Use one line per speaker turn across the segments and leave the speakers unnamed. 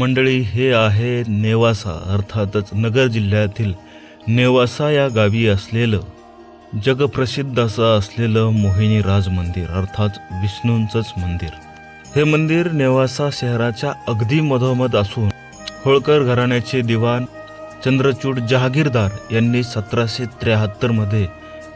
मंडळी हे आहे नेवासा अर्थातच नगर जिल्ह्यातील नेवासा या गावी असलेलं जगप्रसिद्ध असं असलेलं मोहिनी राज मंदिर अर्थात विष्णूंचंच मंदिर. हे मंदिर नेवासा शहराच्या अगदी मधोमध असून होळकर घराण्याचे दिवाण चंद्रचूड जहागीरदार यांनी सतराशे त्र्याहत्तरमध्ये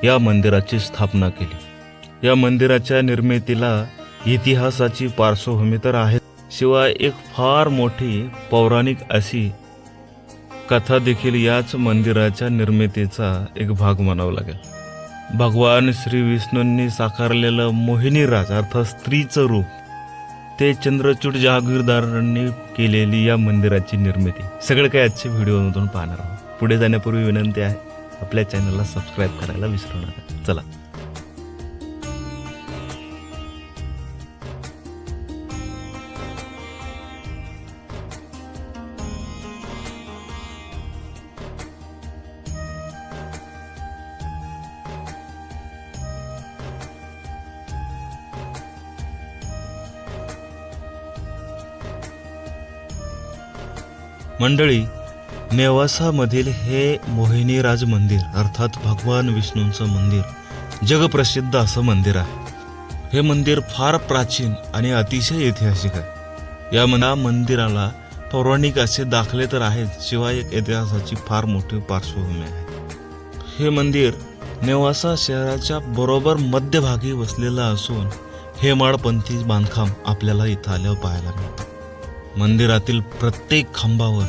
या मंदिराची स्थापना केली. या मंदिराच्या निर्मितीला इतिहासाची पार्श्वभूमी तर आहे. शिवाय एक फार मोठी पौराणिक अशी कथा देखील याच मंदिराच्या निर्मितीचा एक भाग म्हणावा लागेल. भगवान श्री विष्णूंनी साकारलेलं मोहिनीराज अर्थात स्त्रीचं रूप ते चंद्रचूड जहागीरदारांनी केलेली या मंदिराची निर्मिती. सगळं काही आजच्या व्हिडिओमधून पाहणार आहोत. पुढे जाण्यापूर्वी विनंती आहे आपल्या चॅनलला सबस्क्राईब करायला विसरू नका. चला. मंडळी नेवासामधील हे मोहिनीराज मंदिर अर्थात भगवान विष्णूंचं मंदिर जगप्रसिद्ध असं मंदिर आहे. हे मंदिर फार प्राचीन आणि अतिशय ऐतिहासिक आहे. या मना मंदिराला पौराणिक असे दाखले तर आहेत शिवाय एक इतिहासाची फार मोठी पार्श्वभूमी आहे. हे मंदिर नेवासा शहराच्या बरोबर मध्यभागी वसलेलं असून हेमाडपंथी बांधकाम आपल्याला इथं आल्यावर पाहायला मिळतं. मंदिरातील प्रत्येक खांबावर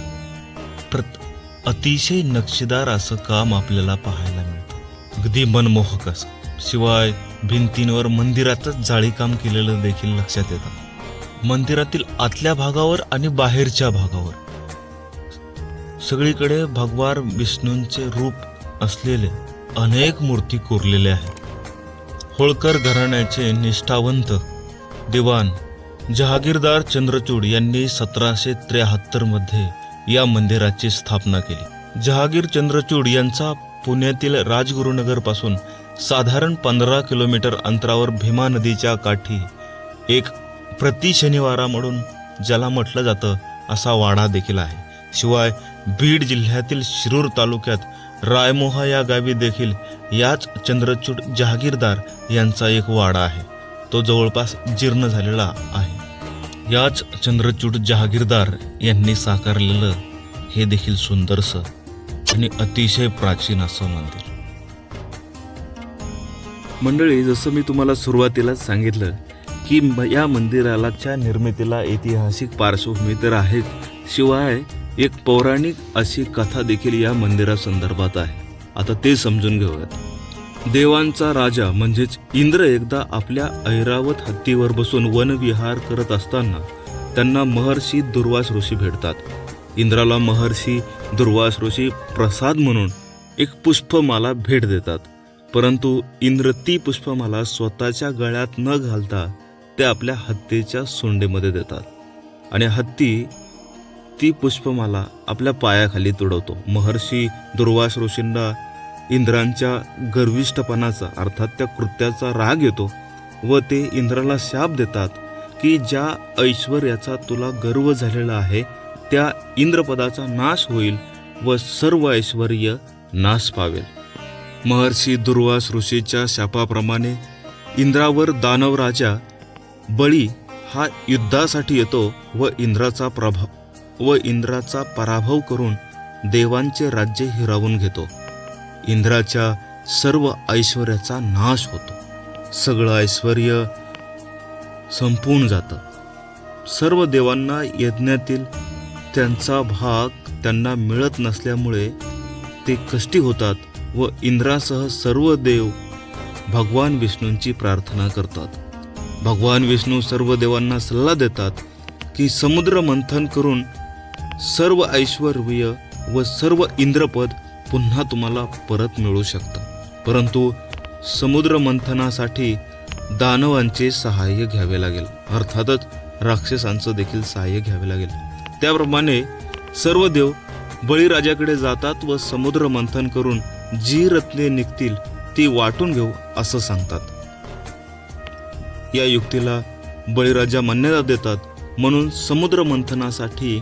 प्रत अतिशय नक्षीदार असं काम आपल्याला पाहायला मिळतं. अगदी मनमोहक असं. शिवाय भिंतींवर मंदिरातच जाळीकाम केलेलं देखील लक्षात येतं. मंदिरातील आतल्या भागावर आणि बाहेरच्या भागावर. सगळीकडे भगवान विष्णूंचे रूप असलेले अनेक मूर्ती कोरलेल्या आहेत. होळकर घराण्याचे निष्ठावंत दिवाण जहागीरदार चंद्रचूड यांनी सतराशे त्र्याहत्तरमध्ये या मंदिराची स्थापना केली. जहागीर चंद्रचूड यांचा पुण्यातील राजगुरुनगरपासून साधारण पंधरा किलोमीटर अंतरावर भीमा नदीच्या काठी एक प्रति शनिवारा म्हणून ज्याला म्हटलं जातं असा वाडा देखील आहे. शिवाय बीड जिल्ह्यातील शिरूर तालुक्यात रायमोहा या गावी देखील याच चंद्रचूड जहागीरदार यांचा एक वाडा आहे. तो जवळपास जीर्ण झालेला आहे. याच चंद्रचूड जहागीरदार यांनी साकारलेलं हे देखील सुंदरसं आणि अतिशय प्राचीन असं मंदिर. मंडळी जसं मी तुम्हाला सुरुवातीलाच सांगितलं की या मंदिरालाच्या निर्मितीला ऐतिहासिक पार्श्वभूमी तर आहेत शिवाय एक पौराणिक अशी कथा देखील या मंदिरासंदर्भात आहे. आता ते समजून घेऊयात. देवांचा राजा म्हणजेच इंद्र एकदा आपल्या ऐरावत हत्तीवर बसून वनविहार करत असताना त्यांना महर्षी दुर्वास ऋषी भेटतात. इंद्राला महर्षी दुर्वास ऋषी प्रसाद म्हणून एक पुष्पमाला भेट देतात. परंतु इंद्र ती पुष्पमाला स्वतःच्या गळ्यात न घालता ते आपल्या हत्तीच्या सोंडेमध्ये देतात. आणि हत्ती ती पुष्पमाला आपल्या पायाखाली तुडवतो. महर्षी दुर्वास ऋषींना इंद्रांच्या गर्विष्ठपणाचा अर्थात त्या कृत्याचा राग येतो व ते इंद्राला शाप देतात की ज्या ऐश्वर्याचा तुला गर्व झालेला आहे त्या इंद्रपदाचा नाश होईल व सर्व ऐश्वर नाश पावेल. महर्षी दुर्वास ऋषीच्या शापाप्रमाणे इंद्रावर दानव राजा बळी हा युद्धासाठी येतो व इंद्राचा प्रभाव व इंद्राचा पराभव करून देवांचे राज्य हिरावून घेतो. इंद्राच्या सर्व ऐश्वर्याचा नाश होतो. सगळं ऐश्वर संपून जातं. सर्व देवांना यज्ञातील त्यांचा भाग त्यांना मिळत नसल्यामुळे ते कष्टी होतात व इंद्रासह सर्व देव भगवान विष्णूंची प्रार्थना करतात. भगवान विष्णू सर्व देवांना सल्ला देतात की समुद्र मंथन करून सर्व ऐश्वर्य व सर्व इंद्रपद पुन्हा तुम्हाला परत मिळू शकतं. परंतु समुद्र मंथनासाठी दानवांचे सहाय्य घ्यावे लागेल. अर्थातच राक्षसांचं देखील सहाय्य घ्यावे लागेल. त्याप्रमाणे सर्व देव बळीराजाकडे जातात व समुद्र मंथन करून जी रत्ने निघतील ती वाटून घेऊ असं सांगतात. या युक्तीला बळीराजा मान्यता देतात. म्हणून समुद्र मंथनासाठी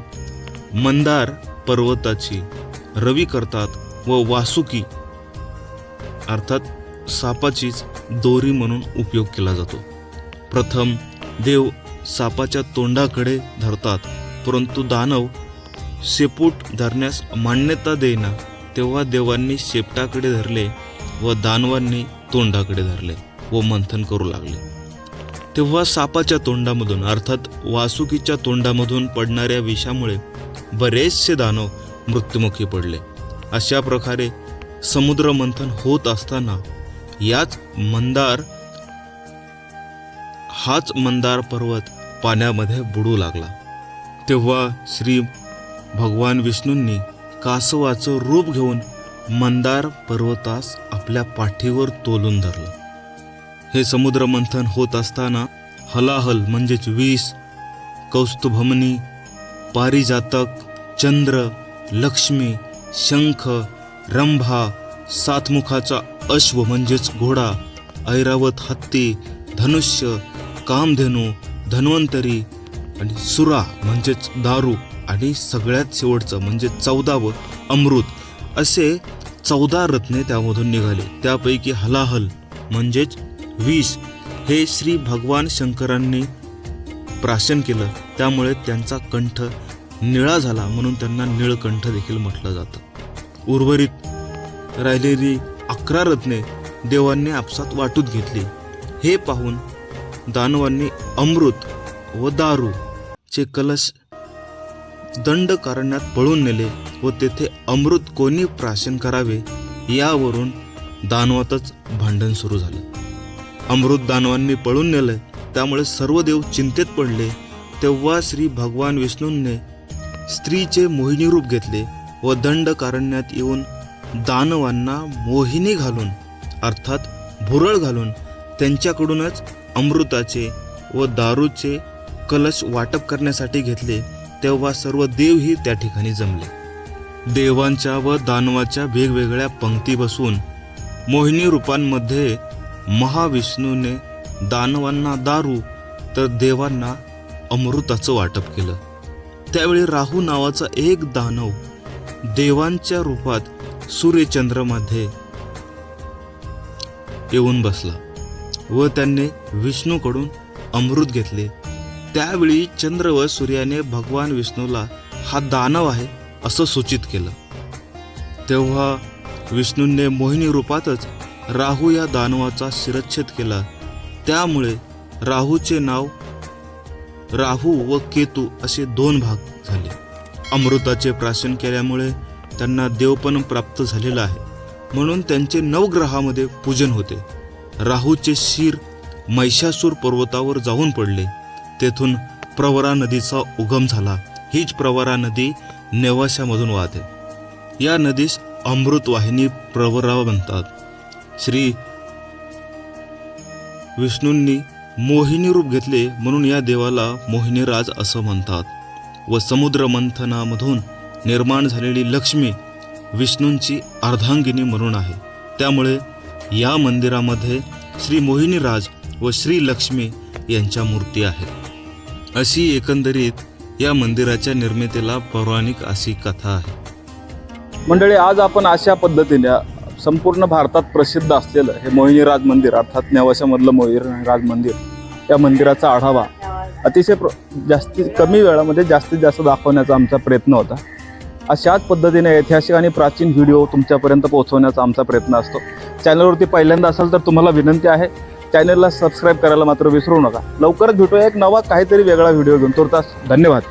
मंदार पर्वताची रवी करतात. व वासुकी अर्थात सापाचीच दोरी म्हणून उपयोग केला जातो. प्रथम देव सापाच्या तोंडाकडे धरतात परंतु दानव शेपूट धरण्यास मान्यता देईना तेव्हा देवांनी शेपटाकडे धरले व दानवांनी तोंडाकडे धरले व मंथन करू लागले. तेव्हा सापाच्या तोंडामधून अर्थात वासुकीच्या तोंडामधून पडणाऱ्या विषामुळे बरेचसे दानव मृत्युमुखी पडले. अशा प्रकारे समुद्र मंथन होत असताना याच मंदार हाच मंदार पर्वत पाण्यामध्ये बुडू लागला. तेव्हा श्री भगवान विष्णूंनी कासवाचं रूप घेऊन मंदार पर्वतास आपल्या पाठीवर तोलून धरलं. हे समुद्र मंथन होत असताना हलाहल म्हणजेच विष कौस्तुभमनी पारिजातक चंद्र लक्ष्मी शंख रंभा सातमुखाचा अश्व म्हणजेच घोडा ऐरावत हत्ती धनुष्य कामधेनू धन्वंतरी आणि सुरा म्हणजेच दारू आणि सगळ्यात शेवटचं म्हणजे चौदावं अमृत असे चौदा रत्ने त्यामधून निघाले. त्यापैकी हलाहल म्हणजेच विष हे श्री भगवान शंकरांनी प्राशन केलं. त्यामुळे त्यांचा कंठ निळा झाला म्हणून त्यांना निळकंठ देखील म्हटलं जातं. उर्वरित राहिलेली अकरा रत्ने देवांनी आपसात वाटून घेतली. हे पाहून दानवांनी अमृत व दारू चे कलश दंड कारण्यात पळून नेले व तेथे अमृत कोणी प्राशन करावे यावरून दानवातच भांडण सुरू झालं. अमृत दानवांनी पळून नेलं त्यामुळे सर्व देव चिंतेत पडले. तेव्हा श्री भगवान विष्णूंनी स्त्रीचे मोहिनी रूप घेतले. व दंड कारण्यात येऊन दानवांना मोहिनी घालून अर्थात भुरळ घालून त्यांच्याकडूनच अमृताचे व दारूचे कलश वाटप करण्यासाठी घेतले तेव्हा सर्व देवही त्या ठिकाणी जमले. देवांच्या व दानवाच्या वेगवेगळ्या पंक्ती बसून मोहिनी रूपांमध्ये महाविष्णूने दानवांना दारू तर देवांना अमृताचं वाटप केलं. त्यावेळी राहू नावाचा एक दानव देवांच्या रूपात सूर्यचंद्रामध्ये येऊन बसला व त्यांनी विष्णूकडून अमृत घेतले. त्यावेळी चंद्र व सूर्याने भगवान विष्णूला हा दानव आहे असं सूचित केलं. तेव्हा विष्णूंनी मोहिनी रूपातच राहू या दानवाचा शिरच्छेद केला. त्यामुळे राहूचे नाव राहू व केतू असे दोन भाग झाले. अमृताचे प्राशन केल्यामुळे त्यांना देवपण प्राप्त झालेलं आहे. म्हणून त्यांचे नवग्रहामध्ये पूजन होते. राहूचे शिर महिषासूर पर्वतावर जाऊन पडले. तेथून प्रवरा नदीचा उगम झाला. हीच प्रवरा नदी नेवाशामधून वाहते. या नदीस अमृतवाहिनी प्रवरा म्हणतात. श्री विष्णूंनी मोहिनी रूप घेतले म्हणून या देवाला मोहिनीराज असं म्हणतात. व समुद्र मंथनामधून निर्माण झालेली लक्ष्मी विष्णूंची अर्धांगिनी म्हणून आहे. त्यामुळे या मंदिरामध्ये श्री मोहिनीराज व श्री लक्ष्मी यांच्या मूर्ती आहेत. अशी एकंदरीत या मंदिराच्या निर्मितीला पौराणिक अशी कथा आहे.
मंडळी आज आपण अशा पद्धतीने संपूर्ण भारतात प्रसिद्ध असलेलं हे मोहिनीराज मंदिर अर्थात नेवाशामधलं मोहिनीराज मंदिर या मंदिराचा आढावा अतिशय प्र जास्ती कमी वेळामध्ये जास्तीत जास्त दाखवण्याचा आमचा प्रयत्न होता. अशाच पद्धतीने ऐतिहासिक आणि प्राचीन व्हिडिओ तुमच्यापर्यंत पोहोचवण्याचा आमचा प्रयत्न असतो. चॅनलवरती पहिल्यांदा असाल तर तुम्हाला विनंती आहे चॅनलला सबस्क्राईब करायला मात्र विसरू नका. लवकरच भेटूया एक नवा काहीतरी वेगळा व्हिडिओ घेऊन. तुर्तास धन्यवाद.